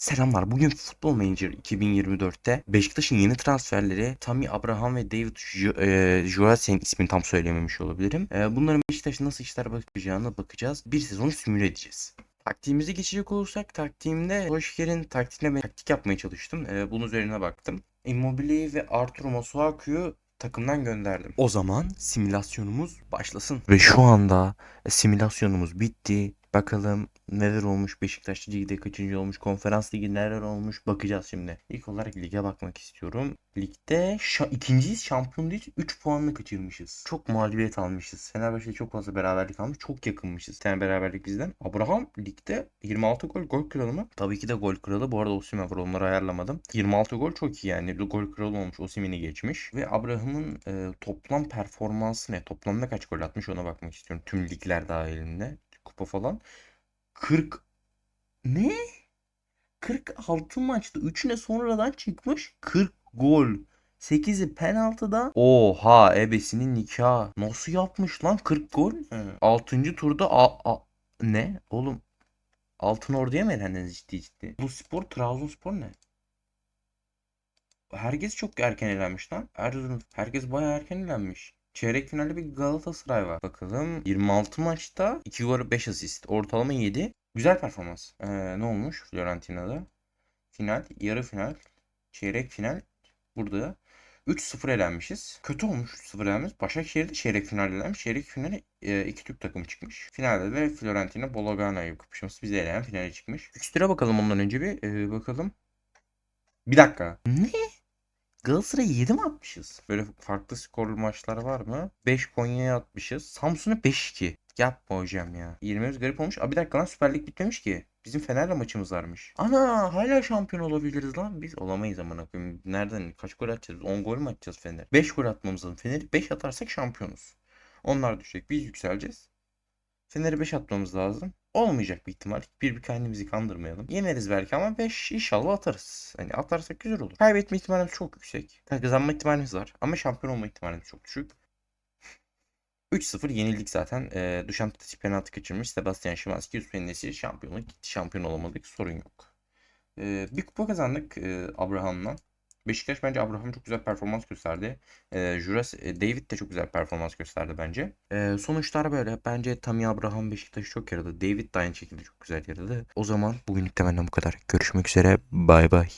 Selamlar. Bugün Football Manager 2024'te Beşiktaş'ın yeni transferleri Tammy Abraham ve David e, Joelsen ismini tam söylememiş olabilirim. E, bunların Beşiktaş'ın nasıl işler bakacağına bakacağız. Bir sezonu simüle edeceğiz. Taktiğimize geçecek olursak taktiğimde Hoşker'in taktiğine ben taktik yapmaya çalıştım. E, bunun üzerine baktım. Immobile'yi ve Arturo Masuaku'yu takımdan gönderdim. O zaman simülasyonumuz başlasın. Ve şu anda simülasyonumuz bitti. Bakalım neler olmuş Beşiktaş ligde kaçıncı olmuş konferans ligi neler olmuş bakacağız şimdi. İlk olarak lige bakmak istiyorum. Ligde şa- ikinciyiz şampiyon değil 3 puanını kaçırmışız. Çok mağlubiyet almışız. Fenerbahçe çok fazla beraberlik almış. Çok yakınmışız. Bir beraberlik bizden. Abraham ligde 26 gol gol kralı mı? Tabii ki de gol kralı. Bu arada Osimhen var onları ayarlamadım. 26 gol çok iyi yani. Gol kralı olmuş. Osimhen'i geçmiş. Ve Abraham'ın e, toplam performansı ne? Toplamda kaç gol atmış ona bakmak istiyorum. Tüm ligler dahilinde. Kupa falan. 40 ne? 46 maçta 3'üne sonradan çıkmış. 40 gol. 8'i penaltıda. Oha ebesinin nikahı. Nasıl yapmış lan 40 gol? 6. turda a, a- ne? Oğlum Altın Ordu'ya mı elendiniz ciddi ciddi? Bu spor Trabzonspor ne? Herkes çok erken elenmiş lan. Erzurum. Herkes bayağı erken elenmiş. Çeyrek finalde bir Galatasaray var. Bakalım 26 maçta 2 gol 5 asist. Ortalama 7. Güzel performans. Ee, ne olmuş Fiorentina'da? Final, yarı final, çeyrek final. Burada 3-0 elenmişiz. Kötü olmuş 3-0 elenmiş. Başakşehir'de çeyrek final elenmiş. Çeyrek finale e, iki Türk takımı çıkmış. Finalde de Fiorentina Bologna'yı kapışması bize elenen finale çıkmış. Fikstüre bakalım ondan önce bir. e, bakalım. Bir dakika. Ne? Galatasaray'a 7 mi atmışız? Böyle farklı skorlu maçlar var mı? 5 Konya'ya atmışız. Samsun'a 5-2. Yapma hocam ya. 20 garip olmuş. Aa bir dakika lan Süper Lig bitmemiş ki. Bizim Fener'le maçımız varmış. Ana hala şampiyon olabiliriz lan. Biz olamayız amına koyayım. Nereden kaç gol atacağız? 10 gol mü atacağız Fener? 5 gol atmamız lazım. Fener'i 5 atarsak şampiyonuz. Onlar düşecek. Biz yükseleceğiz. Fener'i 5 atmamız lazım. Olmayacak bir ihtimal. Bir kendimizi kandırmayalım. Yeneriz belki ama 5 inşallah atarız. Hani atarsak güzel olur. Kaybetme ihtimalimiz çok yüksek. Kazanma ihtimalimiz var. Ama şampiyon olma ihtimalimiz çok düşük. 3-0 yenildik zaten. E, Dušan Tadić penaltı kaçırmış. Sebastian Szymanski Yusuf'un Nesiri şampiyonluk. Şampiyon olamadık. Sorun yok. E, bir kupa kazandık e, Abraham'la. Beşiktaş bence Abraham çok güzel performans gösterdi. E, Juras, e, David de çok güzel performans gösterdi bence. E, sonuçlar böyle. Bence Tammy Abraham Beşiktaş'ı çok yaradı. David de aynı şekilde çok güzel yaradı. O zaman bugünlük benden bu kadar. Görüşmek üzere. Bay bay.